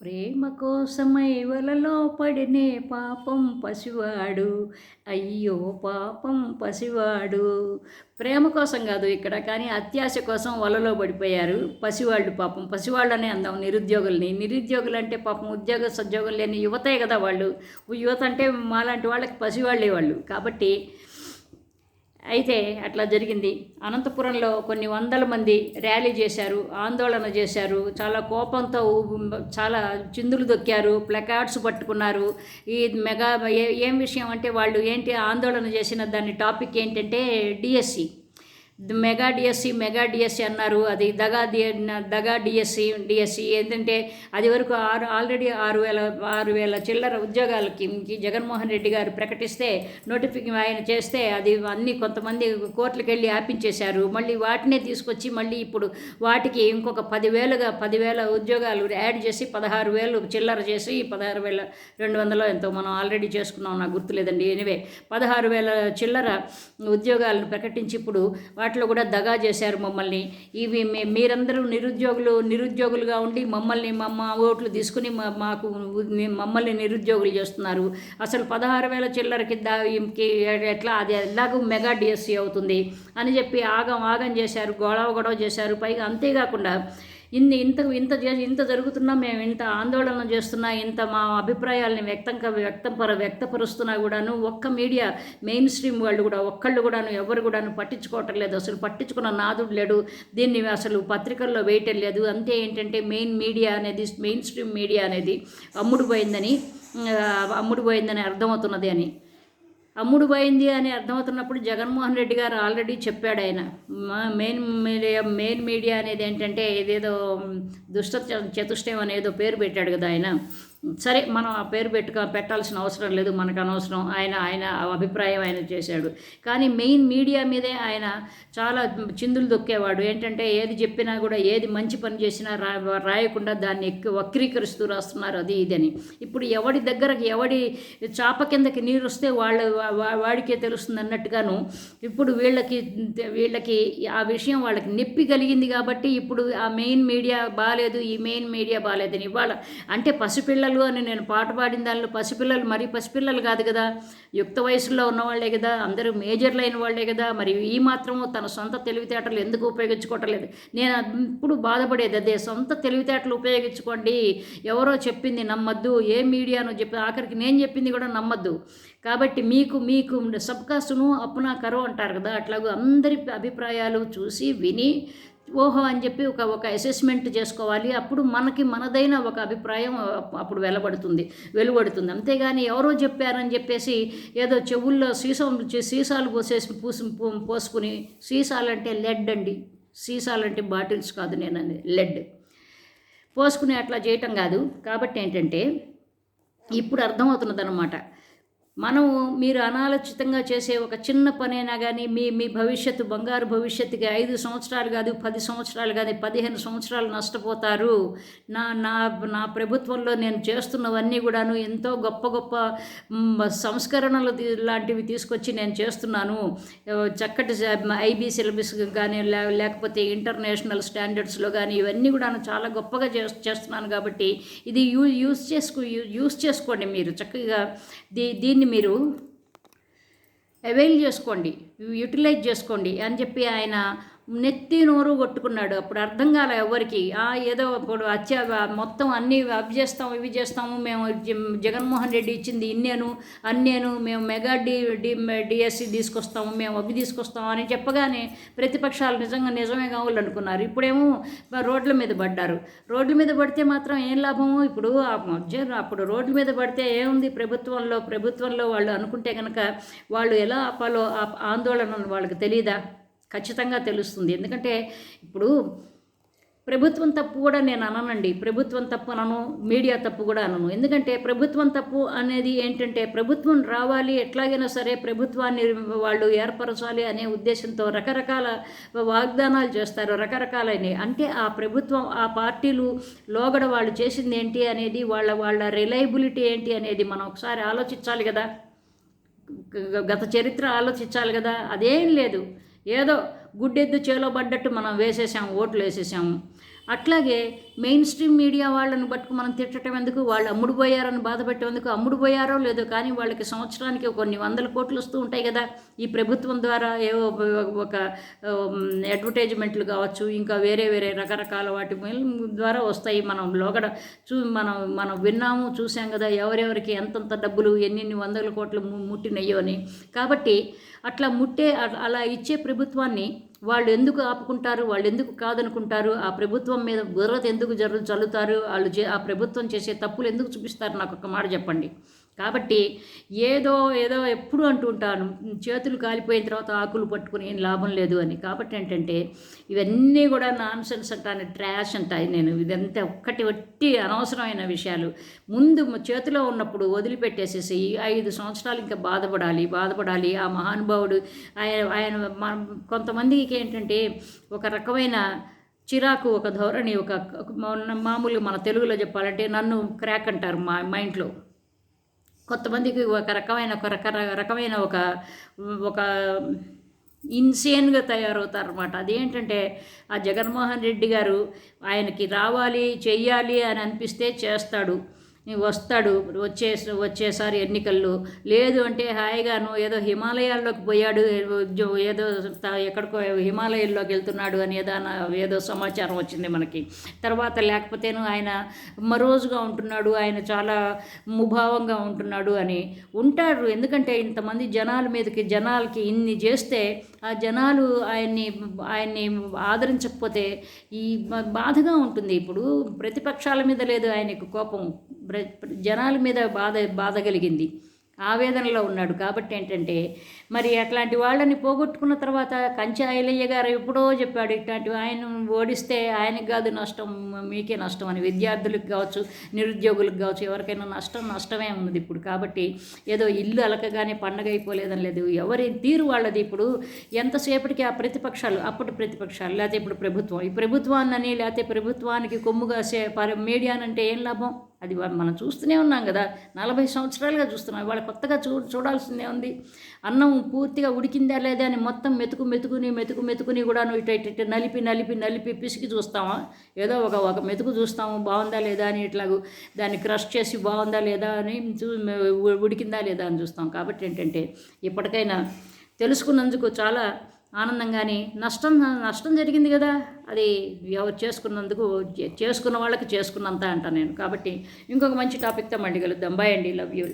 ప్రేమ కోసమై వలలో పడినే పాపం పసివాడు. అయ్యో పాపం పసివాడు. ప్రేమ కోసం కాదు ఇక్కడ కానీ అత్యాశ కోసం వలలో పడిపోయారు. పసివాళ్ళు పాపం పసివాళ్ళనే అందాం నిరుద్యోగుల్ని. నిరుద్యోగులు అంటే పాపం ఉద్యోగ సద్యోగం లేని యువతే కదా వాళ్ళు. యువత అంటే మాలాంటి వాళ్ళకి పసివాళ్ళే వాళ్ళు. కాబట్టి అయితే అట్లా జరిగింది. అనంతపురంలో కొన్ని వందల మంది ర్యాలీ చేశారు ఆందోళన చేశారు. చాలా కోపంతో చాలా చిందులు దొక్కారు ప్లకార్డ్స్ పట్టుకున్నారు. ఈ మెగా ఏం విషయం అంటే వాళ్ళు ఏంటి ఆందోళన చేసిన దాని టాపిక్ ఏంటంటే DSC. Mega DSC mega DSC అన్నారు. అది దగా డి దగా డిఎస్సి డిఎస్సి. ఏంటంటే అది వరకు ఆరు ఆల్రెడీ ఆరు వేల ఆరు వేల చిల్లర ఉద్యోగాలకి జగన్మోహన్ రెడ్డి గారు ప్రకటిస్తే నోటిఫికేషన్ ఆయన చేస్తే అది అన్ని కొంతమంది కోర్టులకు వెళ్ళి ఆపించేశారు. మళ్ళీ వాటినే తీసుకొచ్చి మళ్ళీ ఇప్పుడు వాటికి ఇంకొక పదివేలుగా పదివేల ఉద్యోగాలు యాడ్ చేసి పదహారు వేలు చిల్లర చేసి పదహారు వేల రెండు వందలు ఎంతో మనం ఆల్రెడీ చేసుకున్నాం. నాకు గుర్తులేదండి. ఎనివే పదహారు వేల చిల్లర ఉద్యోగాలను ప్రకటించి ఇప్పుడు వాటి వాటిలో కూడా దగా చేశారు మమ్మల్ని. ఇవి మీరందరూ నిరుద్యోగులు నిరుద్యోగులుగా ఉండి మమ్మల్ని మా ఓట్లు తీసుకుని మా- మాకు మమ్మల్ని నిరుద్యోగులు చేస్తున్నారు. అసలు పదహారు వేల చిల్లరకి దా ఎట్లా అది ఎలాగూ మెగా డిఎస్సీ అవుతుంది అని చెప్పి ఆగం ఆగం చేశారు గొడవ గొడవ చేశారు. పైగా అంతేకాకుండా ఇన్ని ఇంత ఇంత చేసి ఇంత జరుగుతున్నా మేము ఇంత ఆందోళన చేస్తున్నా ఇంత మా అభిప్రాయాల్ని వ్యక్తం వ్యక్తపర వ్యక్తపరుస్తున్నా కూడాను ఒక్క మీడియా మెయిన్ స్ట్రీమ్ వాళ్ళు కూడా ఒక్కళ్ళు కూడాను ఎవరు కూడాను పట్టించుకోవటం లేదు. అసలు పట్టించుకున్న నాదుడు లేడు. దీన్ని అసలు పత్రికల్లో వేయటం లేదు. అంతే ఏంటంటే మెయిన్ మీడియా అనేది మెయిన్ స్ట్రీమ్ మీడియా అనేది అమ్ముడు పోయిందని అమ్ముడు పోయిందని అర్థమవుతున్నది అని. అమ్ముడు పోయింది అని అర్థమవుతున్నప్పుడు జగన్మోహన్ రెడ్డి గారు ఆల్రెడీ చెప్పాడు ఆయన. మా మెయిన్ మీడియా మెయిన్ మీడియా అనేది ఏంటంటే ఏదేదో దుష్ట చ- చతుష్టయం అనేదో పేరు పెట్టాడు కదా ఆయన. సరే మనం ఆ పేరు పెట్టుక పెట్టాల్సిన అవసరం లేదు మనకు అనవసరం. ఆయన ఆయన అభిప్రాయం ఆయన చేశాడు. కానీ మెయిన్ మీడియా మీదే ఆయన చాలా చిందులు దొక్కేవాడు. ఏంటంటే ఏది చెప్పినా కూడా ఏది మంచి పని చేసినా రా రాయకుండా దాన్ని ఎక్కువ వక్రీకరిస్తూ రాస్తున్నారు అది ఇదని ఇప్పుడు ఎవడి దగ్గరకి ఎవడి చాప కిందకి నీరు వస్తే వాళ్ళ వాడికే తెలుస్తుంది అన్నట్టుగాను ఇప్పుడు వీళ్ళకి వీళ్ళకి ఆ విషయం వాళ్ళకి నొప్పి కలిగింది కాబట్టి ఇప్పుడు ఆ మెయిన్ మీడియా బాగాలేదు ఈ మెయిన్ మీడియా బాగాలేదని ఇవాళ అంటే పసిపిల్ల పసిపిల్లలు అని నేను పాట పాడిన దానిలో పసిపిల్లలు మరి పసిపిల్లలు కాదు కదా. యుక్త వయసులో ఉన్నవాళ్ళే కదా అందరూ మేజర్లు అయిన వాళ్ళే కదా. మరి ఈ మాత్రము తన సొంత తెలివితేటలు ఎందుకు ఉపయోగించుకోవటం లేదు నేను ఇప్పుడు బాధపడేది అదే సొంత తెలివితేటలు ఉపయోగించుకోండి. ఎవరో చెప్పింది నమ్మద్దు ఏ మీడియానో చెప్పి ఆఖరికి నేను చెప్పింది కూడా నమ్మద్దు. కాబట్టి మీకు మీకు సబ్కా సును అప్నా కరో అంటారు కదా అట్లాగూ అందరి అభిప్రాయాలు చూసి విని ఓహో అని చెప్పి ఒక ఒక అసెస్మెంట్ చేసుకోవాలి. అప్పుడు మనకి మనదైన ఒక అభిప్రాయం అప్పుడు వెలబడుతుంది వెలువడుతుంది. అంతేగాని ఎవరో చెప్పారని చెప్పేసి ఏదో చెవుల్లో సీసం సీసాలు పోసేసి పూసి పోసుకుని సీసాలంటే లెడ్ అండి. సీసాలంటే బాటిల్స్ కాదు నేను లెడ్ పోసుకుని అట్లా చేయటం కాదు. కాబట్టి ఏంటంటే ఇప్పుడు అర్థమవుతున్నది మనము మనం మీరు అనాలోచితంగా చేసే ఒక చిన్న పనైనా కానీ మీ మీ భవిష్యత్తు బంగారు భవిష్యత్తుకి ఐదు సంవత్సరాలు కాదు పది సంవత్సరాలు కాదు పదిహేను సంవత్సరాలు నష్టపోతారు. నా నా నా ప్రభుత్వంలో నేను చేస్తున్నవన్నీ కూడాను ఎంతో గొప్ప గొప్ప సంస్కరణలు లాంటివి తీసుకొచ్చి నేను చేస్తున్నాను. చక్కటి ఐబీ సిలబస్ కానీ లే- లేకపోతే ఇంటర్నేషనల్ స్టాండర్డ్స్లో కానీ ఇవన్నీ కూడాను చాలా గొప్పగా చే చేస్తున్నాను కాబట్టి ఇది యూ యూస్ చేసుకో యూజ్ యూస్ చేసుకోండి మీరు చక్కగా. దీ దీన్ని మీరు అవైల్ చేసుకోండి యూటిలైజ్ చేసుకోండి అని చెప్పి ఆయన నెత్తి నోరు కొట్టుకున్నాడు. అప్పుడు అర్థం కాలే ఎవరికి? ఆ ఏదో ఇప్పుడు అత్య మొత్తం అన్నీ అవి చేస్తాము ఇవి చేస్తాము మేము జగన్మోహన్ రెడ్డి ఇచ్చింది ఇన్నేను అన్నేను మేము మెగా డి డి డిఎస్సి తీసుకొస్తాము మేము అవి తీసుకొస్తాము అని చెప్పగానే ప్రతిపక్షాలు నిజంగా నిజమే కావాలి అనుకున్నారు. ఇప్పుడేమో రోడ్ల మీద పడ్డారు. రోడ్ల మీద పడితే మాత్రం ఏం లాభము? ఇప్పుడు ఆ అప్పుడు రోడ్ల మీద పడితే ఏముంది? ప్రభుత్వంలో ప్రభుత్వంలో వాళ్ళు అనుకుంటే కనుక వాళ్ళు ఎలా ఆపాలో ఆ ఆందోళన వాళ్ళకి తెలియదా ఖచ్చితంగా తెలుస్తుంది. ఎందుకంటే ఇప్పుడు ప్రభుత్వం తప్పు కూడా నేను అననండి. ప్రభుత్వం తప్పు అనను మీడియా తప్పు కూడా అనను. ఎందుకంటే ప్రభుత్వం తప్పు అనేది ఏంటంటే ప్రభుత్వం రావాలి ఎట్లాగైనా సరే ప్రభుత్వాన్ని వాళ్ళు ఏర్పరచాలి అనే ఉద్దేశంతో రకరకాల వాగ్దానాలు చేస్తారు రకరకాలైనవి. అంటే ఆ ప్రభుత్వం ఆ పార్టీలు లోగడ వాళ్ళు చేసింది ఏంటి అనేది వాళ్ళ వాళ్ళ రిలయబిలిటీ ఏంటి అనేది మనం ఒకసారి ఆలోచించాలి కదా. గత చరిత్ర ఆలోచించాలి కదా. అదేం లేదు. ఏదో గుడ్డెద్దు చేలో పడ్డట్టు మనం వేసేసాము ఓట్లు వేసేసాము. అట్లాగే మెయిన్ స్ట్రీమ్ మీడియా వాళ్ళను బట్టుకు మనం తిట్టడం ఎందుకు? వాళ్ళు అమ్ముడు పోయారని బాధపెట్టేందుకు అమ్ముడు పోయారో లేదో కానీ వాళ్ళకి సంవత్సరానికి కొన్ని వందల కోట్లు వస్తూ ఉంటాయి కదా. ఈ ప్రభుత్వం ద్వారా ఏవో ఒక అడ్వర్టైజ్మెంట్లు కావచ్చు ఇంకా వేరే వేరే రకరకాల వాటి ద్వారా వస్తాయి. మనం లోగడ చూ మనం మనం విన్నాము చూసాం కదా ఎవరెవరికి ఎంతంత డబ్బులు ఎన్నెన్ని వందల కోట్లు ము- ముట్టినయ్యో అని. కాబట్టి అట్లా ముట్టే అలా ఇచ్చే ప్రభుత్వాన్ని వాళ్ళు ఎందుకు ఆపుకుంటారు? వాళ్ళు ఎందుకు కాదనుకుంటారు? ఆ ప్రభుత్వం మీద బుర్రత ఎందుకు జరు చల్లుతారు? వాళ్ళు చే- ఆ ప్రభుత్వం చేసే తప్పులు ఎందుకు చూపిస్తారు? నాకు ఒక మాట చెప్పండి. కాబట్టి ఏదో ఏదో ఎప్పుడు అంటూ ఉంటాను చేతులు కాలిపోయిన తర్వాత ఆకులు పట్టుకుని ఏం లాభం లేదు అని. కాబట్టి ఏంటంటే ఇవన్నీ కూడా నాన్ సెన్స్ అంటాను ట్రాష్ అంటాయి నేను ఇదంతా ఒక్కటి ఒట్టి అనవసరమైన విషయాలు. ముందు చేతిలో ఉన్నప్పుడు వదిలిపెట్టేసేసి ఐదు సంవత్సరాలు ఇంకా బాధపడాలి బాధపడాలి. ఆ మహానుభావుడు ఆయన ఆయన కొంతమందికి ఏంటంటే ఒక రకమైన చిరాకు ఒక ధోరణి ఒక మామూలుగా మన తెలుగులో చెప్పాలంటే నన్ను క్రాక్ అంటారు మా మా ఇంట్లో. కొంతమందికి ఒక రకమైన ఒక రక రకమైన ఒక ఒక ఇన్సేన్గా తయారవుతారు అనమాట అదేంటంటే ఆ జగన్మోహన్ రెడ్డి గారు ఆయనకి రావాలి చెయ్యాలి అని అనిపిస్తే చేస్తాడు. వస్తాడు. వచ్చే వచ్చేసారి ఎన్నికల్లో. లేదు అంటే హాయిగాను ఏదో హిమాలయాల్లోకి పోయాడు ఏదో- ఎక్కడికో హిమాలయాల్లోకి వెళ్తున్నాడు అని ఏదో ఏదో సమాచారం వచ్చింది మనకి. తర్వాత లేకపోతేను ఆయన మరోజుగా ఉంటున్నాడు ఆయన చాలా ముభావంగా ఉంటున్నాడు అని ఉంటాడు. ఎందుకంటే ఇంతమంది జనాల మీదకి జనాలకి ఇన్ని చేస్తే ఆ జనాలు ఆయన్ని ఆయన్ని ఆదరించకపోతే ఈ బాధగా ఉంటుంది. ఇప్పుడు ప్రతిపక్షాల మీద లేదు ఆయనకు కోపం. జనాల మీద బాధ బాధ కలిగింది. ఆవేదనలో ఉన్నాడు. కాబట్టి ఏంటంటే మరి అట్లాంటి వాళ్ళని పోగొట్టుకున్న తర్వాత కంచె ఐలయ్య గారు ఎప్పుడో చెప్పాడు ఇట్లాంటివి ఆయన ఓడిస్తే ఆయనకు కాదు నష్టం మీకే నష్టం అని. విద్యార్థులకు కావచ్చు నిరుద్యోగులకు కావచ్చు ఎవరికైనా నష్టం నష్టమే ఉన్నది ఇప్పుడు. కాబట్టి ఏదో ఇల్లు అలకగానే పండగ అయిపోలేదని లేదు. ఎవరి తీరు వాళ్ళది ఇప్పుడు. ఎంతసేపటికి ఆ ప్రతిపక్షాలు అప్పటి ప్రతిపక్షాలు లేకపోతే ఇప్పుడు ప్రభుత్వం. ఈ ప్రభుత్వాన్ని లేకపోతే ప్రభుత్వానికి కొమ్ముగా సే పర మీడియానంటే ఏం లాభం? అది మనం చూస్తూనే ఉన్నాం కదా. నలభై సంవత్సరాలుగా చూస్తున్నాం. ఇవాళ కొత్తగా చూ చూడాల్సిందే ఉంది. అన్నం పూర్తిగా ఉడికిందా లేదా అని మొత్తం మెతుకు మెతుకుని మెతుకు మెతుకుని కూడా నువ్వు ఇటు ఇటు ఇటు నలిపి నలిపి నలిపి పిసికి చూస్తామా? ఏదో ఒక ఒక మెతుకు చూస్తాము. బాగుందా లేదా అని ఇట్లాగూ దాన్ని క్రష్ చేసి బాగుందా లేదా అని చూ ఉడికిందా లేదా అని చూస్తాం. కాబట్టి ఏంటంటే ఇప్పటికైనా తెలుసుకున్నందుకు చాలా ఆనందంగానే నష్టం నష్టం జరిగింది కదా. అది ఎవరు చేసుకున్నందుకు చేసుకున్న వాళ్ళకి చేసుకున్నంత అంట నేను. కాబట్టి ఇంకొక మంచి టాపిక్తో మళ్ళీ కలుద్దాం. బాయ్ అండి. Love you